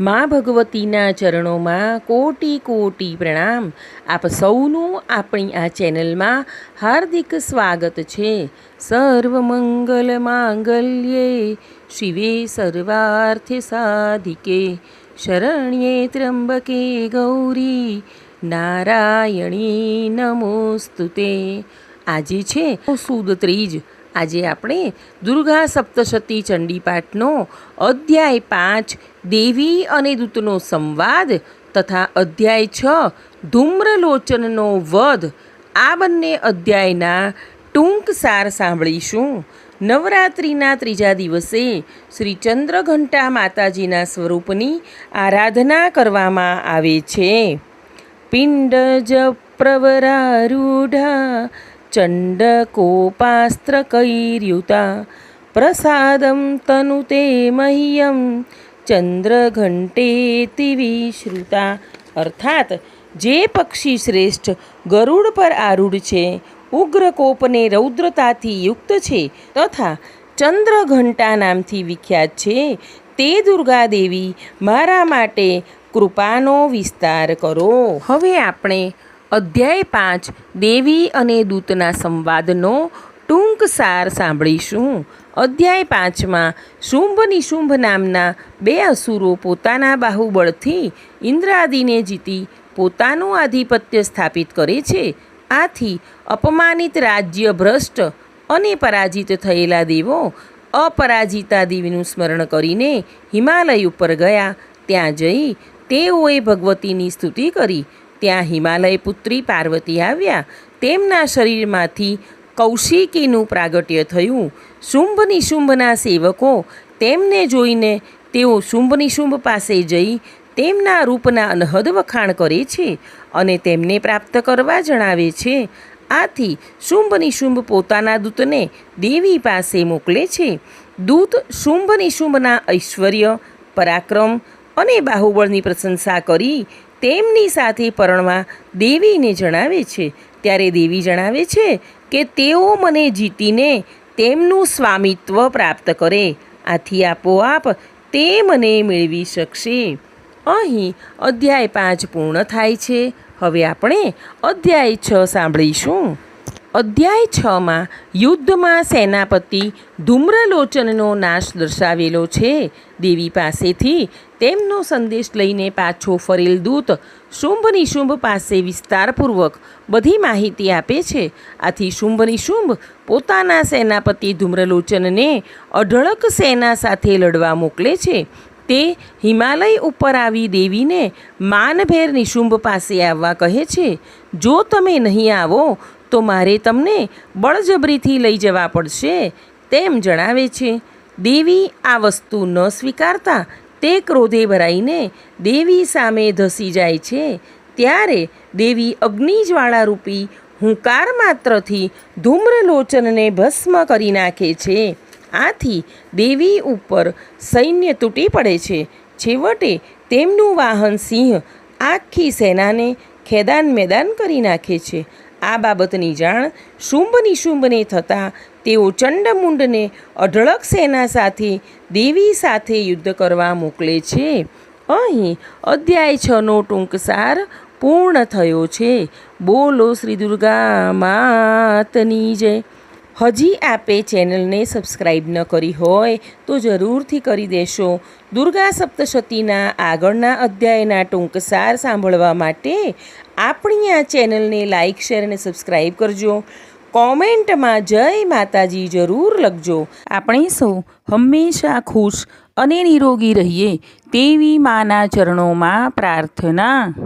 મા ભગવતીના ચરણોમાં કોટી કોટી પ્રણામ. આપ સૌનું આપણી આ ચેનલમાં હાર્દિક સ્વાગત છે. સર્વમંગલ માંગલ્યે શિવે સર્વાર્થ સાધિકે. શરણ્યે ત્ર્યંબકે ગૌરી. નારાયણી નમોસ્તુતે. આજે છે સુદ ત્રીજ. આજે આપણે દુર્ગા સપ્તશતી ચંડીપાઠનો અધ્યાય પાંચ, દેવી અને દૂતનો સંવાદ તથા અધ્યાય છ, ધૂમ્રલોચનનો વધ. આ બંને અધ્યાયના ટૂંક સાર સાંભળીશું. નવરાત્રિના ત્રીજા દિવસે શ્રી ચંદ્રઘંટા માતાજીના સ્વરૂપની આરાધના કરવામાં આવે છે. પિંડજ પ્રવરારૂઢા ચંડકોપાસ્ત્રકૈર્યુતા પ્રસાદમ તનુતે મહ્યમ ચંદ્રઘંટેતિ વિશ્રુતા અર્થાત જે પક્ષી શ્રેષ્ઠ ગરુડ પર આરૂઢ છે ઉગ્ર કોપને રૌદ્રતાથી યુક્ત છે તથા ચંદ્રઘંટા નામથી વિખ્યાત છે તે દુર્ગાદેવી મારા માટે કૃપાનો વિસ્તાર કરો। હવે આપણે અધ્યાય પાંચ, દેવી અને દૂતના સંવાદનો ટૂંક સાર સાંભળીશું. અધ્યાય પાંચમાં, શુંભ નિશુંભ નામના બે અસુરો પોતાના બાહુબળથી ઇન્દ્રાદિને જીતી પોતાનું આધિપત્ય સ્થાપિત કરે છે. આથી અપમાનિત રાજ્ય ભ્રષ્ટ અને પરાજિત થયેલા દેવો અપરાજિતા દેવીનું સ્મરણ કરીને હિમાલય ઉપર ગયા. ત્યાં જઈ તેઓએ ભગવતીની સ્તુતિ કરી. ત્યાં હિમાલય પુત્રી પાર્વતી આવ્યા. તેમના શરીરમાંથી કૌશિકીનું પ્રાગટ્ય થયું. શુંભ નિશુંભના સેવકો તેમને જોઈને તેઓ શુંભ નિશુંભ પાસે જઈ તેમના રૂપના અનહદ વખાણ કરે છે અને તેમને પ્રાપ્ત કરવા જણાવે છે, આથી શુંભ નિશુંભ પોતાના દૂતને દેવી પાસે મોકલે છે. દૂત શુંભ નિશુંભના ઐશ્વર્ય, પરાક્રમ અને બાહુબળની પ્રશંસા કરી તેમની સાથે પરણવા દેવીને જણાવે છે. ત્યારે દેવી જણાવે છે કે તેઓ મને જીતીને તેમનું સ્વામિત્વ પ્રાપ્ત કરે. આથી આપોઆપ તે મને મેળવી શકશે. અહીં અધ્યાય પાંચ પૂર્ણ થાય છે. હવે આપણે અધ્યાય છ સાંભળીશું. અધ્યાય છમાં યુદ્ધમાં સેનાપતિ ધૂમ્રલોચનનો નાશ દર્શાવેલો છે. દેવી પાસેથી તેમનો સંદેશ લઈને પાછો ફરેલ દૂત શુંભ નિશુંભ પાસે વિસ્તારપૂર્વક બધી માહિતી આપે છે. આથી શુંભ નિશુંભ પોતાના સેનાપતિ ધૂમ્રલોચનને અઢળક સેના સાથે લડવા મોકલે છે. તે હિમાલય ઉપર આવી દેવીને માનભેર નિશુંભ પાસે આવવા કહે છે. જો તમે નહીં આવો તો મારે તમને બળજબરીથી લઈ જવા પડશે તેમ જણાવે છે. દેવી આ વસ્તુ ન સ્વીકારતા તે ક્રોધે ભરાઈને દેવી સામે ધસી જાય છે. ત્યારે દેવી અગ્નિજ્વાળારૂપી હુંકાર માત્રથી ધૂમ્રલોચનને ભસ્મ કરી નાખે છે. આથી દેવી ઉપર સૈન્ય તૂટી પડે છે. છેવટે તેમનું વાહન સિંહ આખી સેનાને ખેદાન મેદાન કરી નાખે છે. આ બાબતની જાણ શુંભ નિશુંભને થતાં તેઓ ચંડમુંડને અઢળક સેના સાથે, દેવી સાથે યુદ્ધ કરવા મોકલે છે. અહીં અધ્યાય છનો ટૂંક સાર પૂર્ણ થયો છે. બોલો શ્રી દુર્ગા માતની જય. હજી આપે ચેનલને સબસ્ક્રાઈબ ન કરી હોય તો જરૂરથી કરી દેશો. દુર્ગા સપ્તશતીના આગળના અધ્યાયના ટૂંકસાર સાંભળવા માટે આપણી આ ચેનલને લાઇક, શેર અને સબસ્ક્રાઈબ કરજો. કોમેન્ટમાં જય માતાજી જરૂર લખજો. આપણે સૌ હંમેશા ખુશ અને નિરોગી રહીએ તેવી માના ચરણોમાં પ્રાર્થના